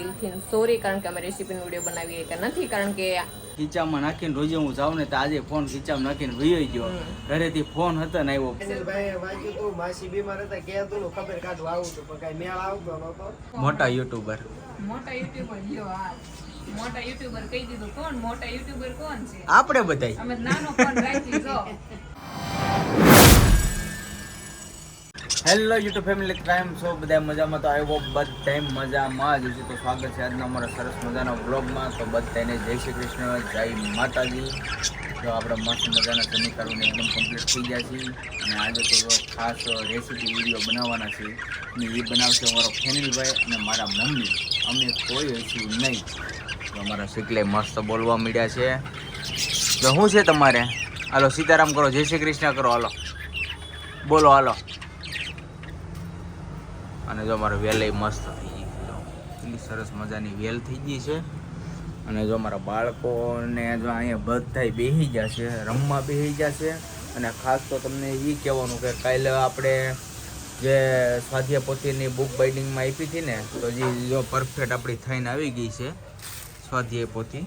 દિલથી સોરી કારણ કે અમે રેસીપીનો વીડિયો બનાવીએ કે નથી કારણ કે ખીચામાં નાખીને રોજે હું જાઉં ને તો આજે ફોન ખીચામાં નાખીને વયો ગયો. ઘરેથી ફોન હતો ને આવ્યો. માસી બીમાર હતા કે તું ખબર કાઢવા આવું છું પણ કાંઈ મેળ આવતો નતો મોટા યુટ્યુબર મોટા યુટ્યુબર લ્યો આ. મોટા યુટ્યુબર કહી દીધું કોણ? મોટા યુટ્યુબર કોણ છે? આપણે બધાય. અમે નાનો ફોન રાખી જો. Hello YouTube family crime show બધા મજામાં? તો આવ્યો બધા મજામાં જ તો સ્વાગત છે આજના અમારા સરસ મજાના વ્લોગમાં તો બધાને જય શ્રી કૃષ્ણ, જય માતાજી. તો આપણે મસ્ત મજાના સમીકરણને એકદમ કમ્પ્લીટ થઈ ગયા છીએ. અને આજે તો ખાસ રેસીપી વીડિયો બનાવવાના છે. અને એ બનાવશે અમારો ફેનિલભાઈ અને મારા મમ્મી. અમે કોઈ હશું નહીં. તો અમારા શીખલે મસ્ત બોલવા મળ્યા છે. તો શું છે તમારે? હાલો, સીતારામ કરો, જય શ્રી કૃષ્ણ કરો, હાલો. બોલો, હાલો. અને જો અમારે વેલ મસ્ત થઈ ગઈ છે. જો. કેટલી સરસ મજાની વેલ થઈ ગઈ છે. અને જો અમારા બાળકોને જો અહીંયા બધા બેસી જશે રમવા બેસી જશે અને ખાસ તો તમને એ કહેવાનું કે કાલે આપણે જે સ્વાધ્યાય પોથીની બુક બાઇન્ડિંગમાં આપી હતી ને, તો જે જો પરફેક્ટ આપણી થઈને આવી ગઈ છે સ્વાધ્યાય પોથી.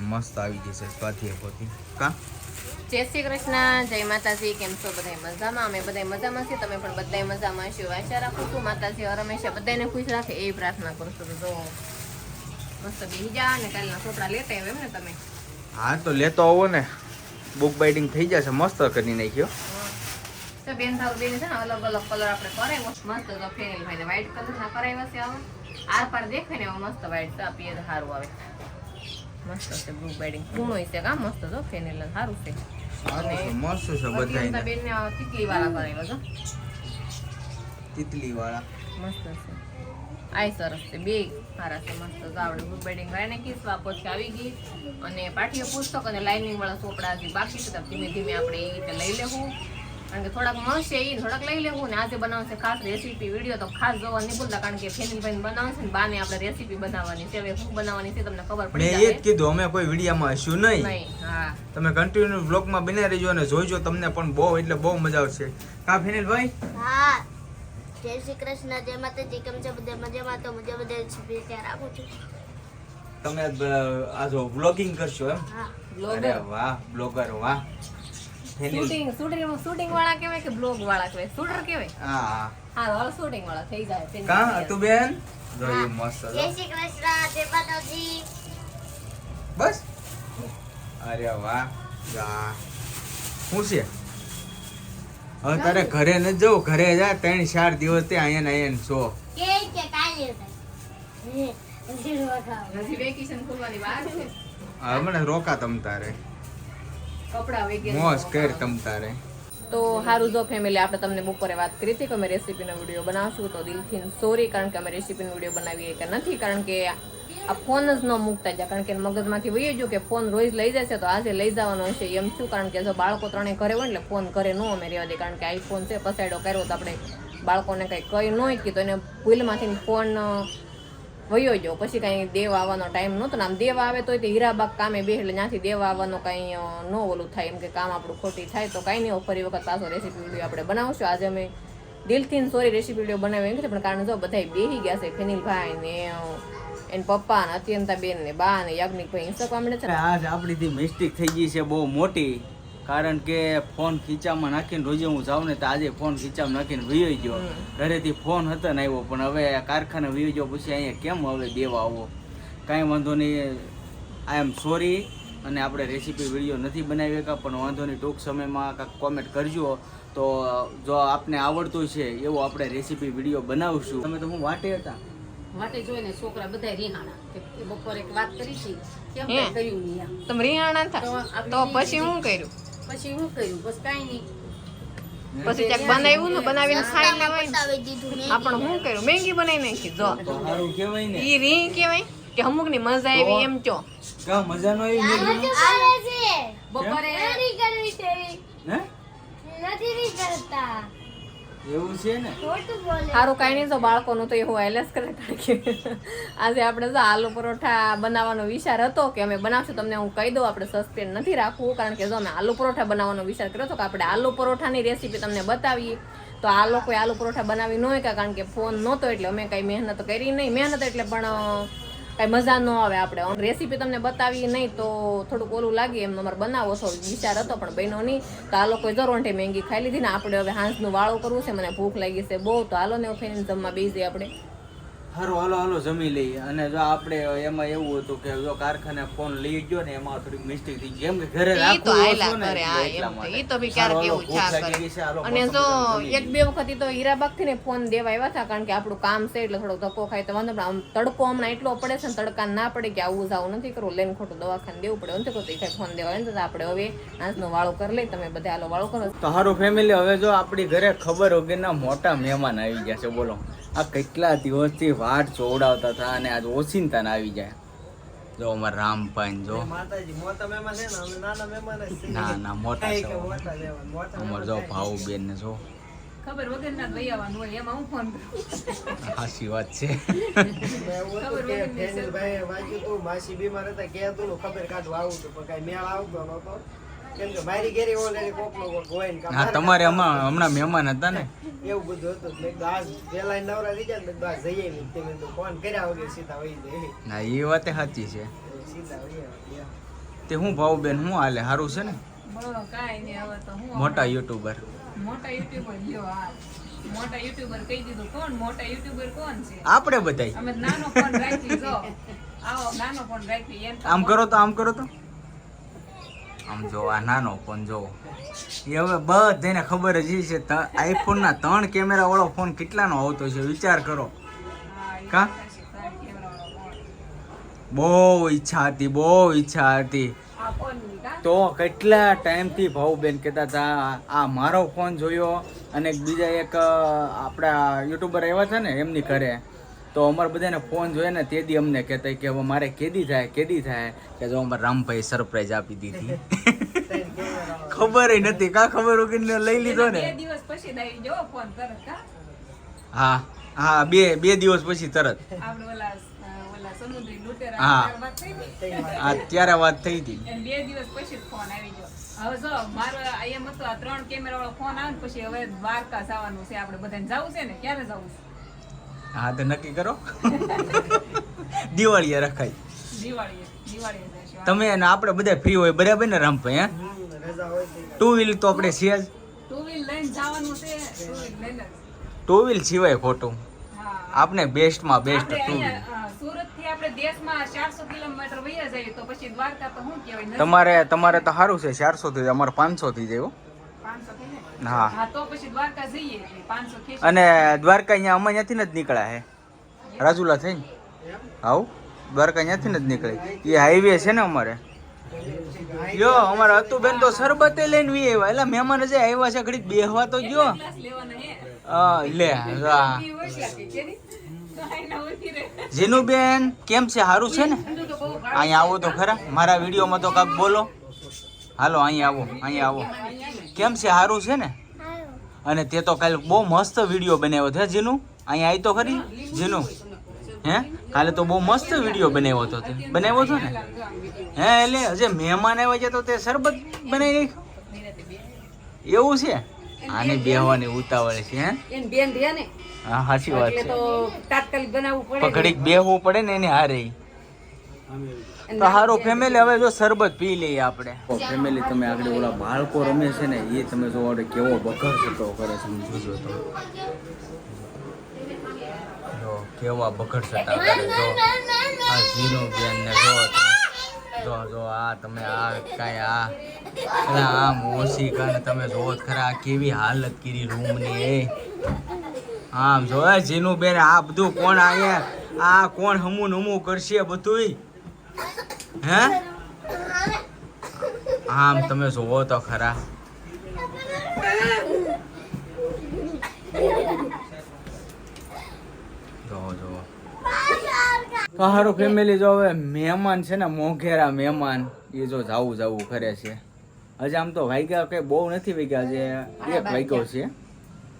મસ્ત આવી ગઈ છે સ્વાધ્યાય પોથી. કા? જય શ્રી કૃષ્ણ જય માતાજી કેમ છો બધા મજામાં? અમે બધા મજામાં છીએ તમે પણ બધા મજામાં છો આશા રાખું છું માતાજી હર હંમેશા બધાને ખુશ રાખે એ પ્રાર્થના કરું છું. તો જો મસ્ત બેસી જા અને કાલના છોકરા લેતા આવ્યો એમ ને તમે? હા તો લેતો આવો ને. બુક બાઇડિંગ થઈ જશે મસ્ત કરી નાખ્યો. તો બેન થાવ બેન છે ને અલગ અલગ કલર આપણે કરાવ્યો મસ્ત તો ફેરેલ ભાઈ વ્હાઈટ કલર ના કરાવ્યા છે આવા. આર પાર દેખાય ને મસ્ત વ્હાઈટ તો આપીએ સારું આવે. મસ્ત છે બ્લુ બાઇડિંગ પૂર્ણ હોય છે કા મસ્ત તો ફેનેલ સારું છે. સારું છે મસ્ત છે અત્યંતા બધાય બેનને તિતલી વાળા કરાવ્યા છો. તિતલી વાળા મસ્ત છે. આય સરસ છે બે સારા છે મસ્ત તો આપણે બેડિંગ. કીધું આ પછી આવી ગઈ. અને પાઠ્ય પુસ્તક અને લાઇનિંગ વાળા ચોપડા હજી બાકી છે ધીમે ધીમે આપણે એ રીતે લઈ લેવું કારણ કે થોડાક મળશે એ થોડાક લઈ લેવું ને આજે બનાવશે ખાસ રેસીપી વીડિયો તો ખાસ જોવા નહીં ભૂલતા કારણ કે ફેનિલભાઈ બનાવશે ને બાને આપણે રેસીપી બનાવવાની છે. હવે શું બનાવવાની છે તમને ખબર પડે એ જ કીધું અમે કોઈ વિડીયામાં હશું નહીં. નહીં હા. તમે કન્ટિન્યુ વ્લોગમાં બને રહેજો અને જોઈજો તમને પણ બહુ એટલે બહુ મજા આવશે. કા ફેનિલભાઈ? હા. જય શ્રી કૃષ્ણ જય માતાજી કેમ છે બધા મજામાં? તો મજા બધા શુભેચ્છા રાખું છું? તમે આ જો વ્લોગિંગ કરશો એમ? હા. અરે વાહ બ્લોગર વાહ. શૂટિંગ શૂટિંગ શૂટિંગ વાળા કહેવાય કે બ્લોગ વાળા કહેવાય? શૂટર કહેવાય? હા હા. હા હાલ શૂટિંગ વાળા થઈ જાય કા. તું બેન? જો મસ્ત જય શ્રી કૃષ્ણ જય માતાજી. બસ. અરે વાહ જા શું છે? હવે તારે ઘરે ન જવું? ઘરે જા ત્રણ ચાર દિવસ તે અહીંયા ને અહીંયા છો કે કે કાલે મને રોકા તમ તારે. કપડા વગેરે. મોસ કર તમ તારે. તો સારું જો ફેમિલી આપણે તમને બપોરે વાત કરી હતી કે અમે રેસીપીનો વીડિયો બનાવશું તો દિલથી સોરી કારણ કે અમે રેસીપીનો વીડિયો બનાવીએ કે નથી કારણ કે આ ફોન જ ન મૂકતા જાય કારણ કે મગજમાંથી વહી ગયું કે ફોન રોજ લઈ જશે તો આજે લઈ જવાનો હશે એમ છું કારણ કે જો બાળકો ત્રણેય ઘરે હોય એટલે ફોન ઘરે ન અમે રહેવા દે કારણ કે આઈફોન છે પસાડો કર્યો તો આપણે બાળકોને કંઈ કહી ન હોય તો એને ભૂલમાંથી ફોન વયો ગયો. પછી કાંઈ દેવ આવવાનો ટાઈમ નહોતો આમ દેવ આવે તો હીરાબાગ કામે બે એટલે ત્યાંથી દેવ આવવાનો કાંઈ ન ઓલું થાય. એમ કે કામ આપણું ખોટી થાય તો કાંઈ નહીં. ફરી વખત પાછો રેસીપી વીડિયો આપણે બનાવશું. આજે અમે દિલથી સોરી રેસીપી વીડિયો બનાવી એમ પણ કારણ જો બધા બેહી ગયા છે. ફેનિલભાઈ ને એન પપ્પા ને અત્યંતા બેન ને, બા ને, યાજ્ઞિકભાઈ ઇન્સ્ટાગ્રામ મળે છે આજ આપણીથી મિસ્ટેક થઈ ગઈ છે, બહુ મોટી. કારણ કે ફોન ખીચામાં નાખીને રોજે હું જાઉં ને તો આજે ફોન ખીચામાં નાખીને વયો ગયો. ઘરેથી ફોન હતો ને આવ્યો પણ હવે કારખાને વયો ગયો પછી અહીંયા કેમ હવે દેવા આવો? કાંઈ વાંધો નહીં. આઈ એમ સોરી અને આપણે રેસીપી વીડિયો નથી બનાવી શકા પણ વાંધો નહીં ટૂંક સમયમાં કાંક કોમેન્ટ કરજો. તો જો આપને આવડતું છે એવો આપણે રેસીપી વીડિયો બનાવશું. તમે તો હું વાટે હતા. માટે જોઈને છોકરા બધા રિહાણા. બપોરે એક વાત કરી હતી કેમ કર્યું તમે રિહાણા તો તો પછી શું કર્યું? પછી હું કર્યું? બસ કાંઈ નહીં. પછી ક્યાંક બનાવ્યું ને બનાવીને ખાઈ લેવાય આપણે શું કર્યું? મેંગી બનાવી નાખી. જો. તો સારું કહેવાય ને. ઈ રી કહેવાય કે અમુકની મજા આવી એમ ચો કા મજા નો આવી મેંગી? આવે છે. બપોરે નથી કરવી છે હે? નથી કરતા એવું છે ને? સારું કાંઈ નહીં તો બાળકોનું તો એવું આઈલેસ કરે આજે આપણે જો આલુ પરોઠા બનાવવાનો વિચાર હતો કે અમે બનાવશું, તમને હું કહી દઉં, આપણે સસ્પેન્ડ નથી રાખવું, કારણ કે જો અમે આલુ પરોઠા બનાવવાનો વિચાર કર્યો હતો કે આપણે આલુ પરોઠાની રેસીપી તમને બતાવીએ. તો આ લોકોએ આલુ પરોઠા બનાવી ન હોય કારણ કે ફોન નહોતો, એટલે અમે કઈ મહેનત કરી નહીં. મહેનત એટલે પણ કઈ મજા ન આવે આપણે. રેસીપી તમને બતાવી નહીં તો થોડુંક ઓલું લાગે એમ. અમારે બનાવો છો વિચાર હતો, પણ બહેનો નહીં. તો આ લોકોએ જરોંઠે મેંગી ખાઈ લીધી ને આપણે હવે હાંસનું વાળું કરવું છે. મને ભૂખ લાગી છે બહુ. તો હાલો ને ખાઈને જમવા બેસી આપણે. હારું હાલો હાલો જમી લઈએ. અને જો આપણે એમાં એવું હતું કે જો કારખાને ફોન લઈ ગયો ને એમાં થોડીક મિસ્ટેક થઈ. કેમ કે ઘરે રાખો તો ને હા, બી ક્યારેક એવું હાલો, અને જો એક બે વખત તો હીરાબાગથી ને ફોન દેવા આવ્યા હતા કારણ કે આપણું કામ છે એટલે થોડો ધક્કો ખાય તો વાંધો આમ તડકો હમણાં એટલો પડે છે ને તડકા ના પડે કે આવું જાવું નથી કરવું. લઈને ખોટું દવાખાને દેવું પડે નથી કરતું કઈ ફોન દેવા તો આપણે હવે આજનો વાળો કરી લઈ તમે બધા હાલો વાળો કરો. તો હારું ફેમિલી હવે જો આપણી ઘરે ખબર વગરના મોટા મહેમાન આવી ગયા છે બોલો. આ કેટલા દિવસથી વાટ જોવડાવતા હતા અને આજ ઓચિંતા આવી જાય જો અમાર રામપાન જો. ને ના ના મોટા કે અમાર. જો ભાવ બેન ને જો. ખબર વગર ના લઈ આવવાનું હોય એમાં હું ફોન કરું? હાસી વાત છે. ખબર વગર કે ફેનિલભાઈએ વાંચ્યું હતું, માસી બીમાર હતા કહેતું હતું, ખબર કાઢવા આવું તો પણ કાંઈ મેળ આવતો નહોતો. હા તમારે હમણાં હમણાં મહેમાન હતા ને? એવું બધું હતું. મેં કીધું આજ નવરા થઈ ગયા તે મેં કીધું ફોન કર્યા વગર સીધા વહી જાય ના એ વાતે સાચી છે. તે હું ભાવ બેન હું હાલે? સારું છે ને? બોલો કાંઈ નહીં હવે તો હું મોટા યુટ્યુબર. મોટા યુટ્યુબર લ્યો હા. મોટા યુટ્યુબર કહી દીધું કોણ? મોટા યુટ્યુબર કોણ છે? આપણે બધાય. અમે નાનો ફોન રાખી જો. આવો નાનો ફોન રાખી આમ કરો તો આમ કરો તો. આમ જો આ નાનો ફોન જો એ હવે બધાને ખબર જ છે આઈફોન ના ત્રણ કેમેરા વાળો ફોન કેટલાનો આવતો છે, વિચાર કરો કા? બહુ ઈચ્છા હતી, બહુ ઈચ્છા હતી? તો કેટલા ટાઈમથી ભાઉબેન કહેતા હતા, આ મારો ફોન જોયો અને બીજા એક આપણા યુટ્યુબર આવ્યા છે ને, એમની ઘરે તો અમારે બધાને ફોન જોઈએ ને તે દી અમને કહેતા કે હવે મારે કેદી થાય કેદી થાય? કે જો અમારે રામભાઈ સરપ્રાઈઝ આપી દીધી. ખબર નથી. કા ખબર વગર લઈ લીધો ને? દિવસ પછી દાઈ જો ફોન તરત હા હા બે બે દિવસ પછી તરત. હા. ત્યારે વાત થઈ ને આ ત્યારે વાત થઈ હતી. બે દિવસ પછી ફોન આવી ગયો. હવે જો મારો એમ હતો આ ત્રણ કેમેરા વાળો ફોન આવે ને પછી હવે દ્વારકા જવાનું છે. આપણે બધાને જવું છે ને? ક્યારે જવું છે? હા તો નક્કી કરો. દિવાળીએ રખાય. તમે અને આપણે બધા ફ્રી હોય બરાબર ને રામભાઈ હે? ટુ વ્હીલ તો આપણે છીએ જ. ટુ વ્હીલ છે ટુ વ્હીલ લઈને જ. ટુ વ્હીલ સિવાય ખોટું. આપણે બેસ્ટમાં બેસ્ટ ટુ વ્હીલ અહીંયા સુરતથી આપણે દેશમાં ચારસો કિલોમીટર વયા જઈએ તો પછી દ્વારકા તો શું કહેવાય? નજીક. તમારે તમારે તો સારું છે ચારસો થી અમારે પાંચસો થી જાય હો. 500 થઈ ને? હા હા તો પછી દ્વારકા જઈએ 500 અને દ્વારકા અહીંયા અમે અહીંયાથી જ નીકળ્યા હે. રાજુલા થઈને? હાઉ? દ્વારકા અહીંયાથી જ નીકળે. એ હાઈવે છે ને અમારે. જો અમારે હતું તો શરબતે લઈને વી આવ્યા. એટલે મહેમાન જે આવ્યા છે ઘડીક બેહવા તો હા, લે હા. જીનુબેન કેમ છે? સારું છે ને. અહીંયા આવો તો ખરા. મારા વિડીયોમાં તો કાંક બોલો. હાલો અહીંયા આવો અહીંયા આવો. કેમ છે? સારું છે ને? અને તે તો કાલે બહુ મસ્ત વીડિયો બનાવ્યો છે જીનું. અહીંયા આવી તો ખરી? જીનું. હે? કાલે તો બહુ મસ્ત વીડિયો બનાવ્યો હતો તે. બનાવ્યો હતો ને? હે એટલે હજે મહેમાન આવ્યા છે તો તે શરબત બનાવી નાખ્યું. એવું છે? આને બેહવાની ઉતાવળ છે હે? બેન રહે ને હા સાચી વાત છે. તો તાત્કાલિક બનાવવું પડે પણ બેહવું પડે ને એને હારે તો હારો ફેમિલી હવે જો શરબત પી લઈએ આપણે. ફેમિલી તમે આગળ ઓલા બાળકો રમે છે ને એ તમે જો આપણે કેવો બકર થતો કરે છે જોજો તો. જો કેવા બકર થતા કરે જો. આ ઝીનું બેન ને જો. જો જો આ તમે આ કાંઈ આ અલા આ મોસી કાને તમે જોત ખરા આ કેવી હાલત કરી રૂમની એ. આમ જો ઝીનું બેન આ બધું કોણ આયા? આ કોણ હમું નમુ કરશે બધુંય? હે? આમ તમે જોવો તો ખરા. જોવો જોવો હારું ફેમિલી જો હવે મહેમાન છે ને મોઘેરા મહેમાન એ જો જાવું જાવું કરે છે. હજી આમ તો વાગ્યા કઈ બહુ નથી વાગ્યા છે એક વાગ્યો છે.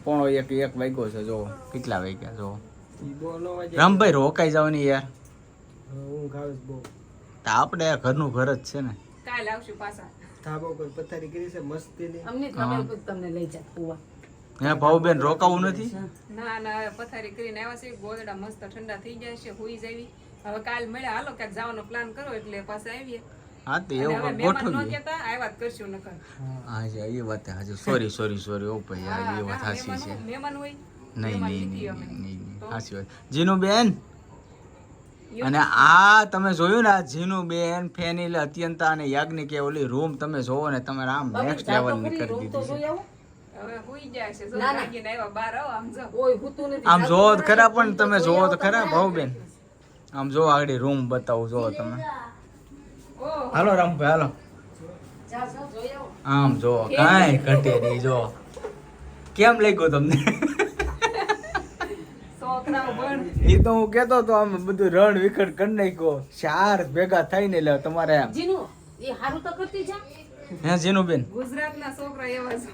પોણો એક એક વાગ્યો છે જો કેટલા વાગ્યા જો. રામભાઈ રોકાઈ જાવ ને યાર ઊંઘ આવે બહુ. તો આપણે ઘરનું ઘર જ છે ને. કાલ આવશું પાછા. ધાબા પર પથારી કરી છે મસ્તીની. અમને તમે તમને લઈ જાય કુવા. હે ભાઉબેન રોકાવું નથી? ના ના પથારી કરીને આવ્યા છે. ગોદડા મસ્ત ઠંડા થઈ જાય છે હોઈ જાવી. હવે કાલ મળ્યા. હાલો ક્યાંક જવાનો પ્લાન કરો એટલે પાછા આવીએ. હા તો એવું ગોઠવીએ કહેતા આવ્યા કરશું નકર. હા જી એ વાત હાજર સોરી સોરી સોરી ઓ ભાઈ યાર એ વાત હા, છે. મહેમાન- મહેમાન હોય નહીં વાત. જીનું બેન અને આ તમે જોયું ને આ જીનું બેન ફેનિલ અત્યંતા અને યાજ્ઞિક એ ઓલી રૂમ તમે જોવો ને તમે આમ નેક્સ્ટ લેવલની કરી દીધી છે. આમ જો ઓય હુતું નથી. આમ જોવો તો ખરા પણ તમે જોવો તો ખરા ભાઉ બેન આમ જો આગળ રૂમ બતાવું જોવો તમે. હાલો રામભાઈ હાલો. આમ જો કાંઈ ઘટે નહીં જો કેમ લાગ્યું તમને? એ તો હું કેતો તો આમ બધું રણ વિખડ કરી નાખ્યો. ચાર ભેગા થઈને લે તમારે એમ. જીનુ એ હારું તો કરતી જા. હે જીનું બેન ગુજરાતના છોકરા એવા છે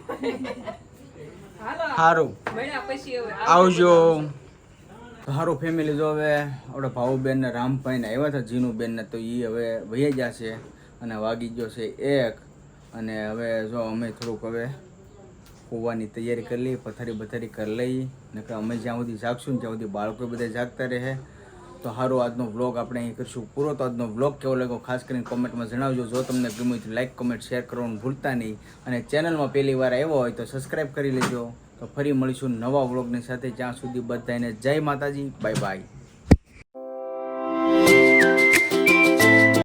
હાલો સારું મળ્યા પછી આવજો. હારું ફેમિલી જો હવે. આપણે ભાવુબેન ને રામભાઈ ને આવ્યા હતા જીનુબેન ને તો એ હવે વહી જશે અને વાગી ગયો છે એક. અને હવે જો અમે થોડુંક હવે હોવાની તૈયારી કરી લઈએ, પથારી બથારી કરી લઈએ. નકર અમે જ્યાં સુધી જાગશું ત્યાં સુધી બાળકો બધા જાગતા રહે. તો સારું આજનો વ્લોગ આપણે અહીં કરીશું પૂરો. તો આજનો વ્લોગ કેવો લાગ્યો ખાસ કરીને કોમેન્ટમાં જણાવજો. જો તમને ગમ્યું તો લાઈક કોમેન્ટ શેર કરવાનું ભૂલતા નહીં. અને ચેનલમાં પહેલી વાર આવ્યો હોય તો સબસ્ક્રાઈબ કરી લેજો. તો ફરી મળીશું નવા વ્લોગની સાથે. જ્યાં સુધી બધાને જય માતાજી. Bye bye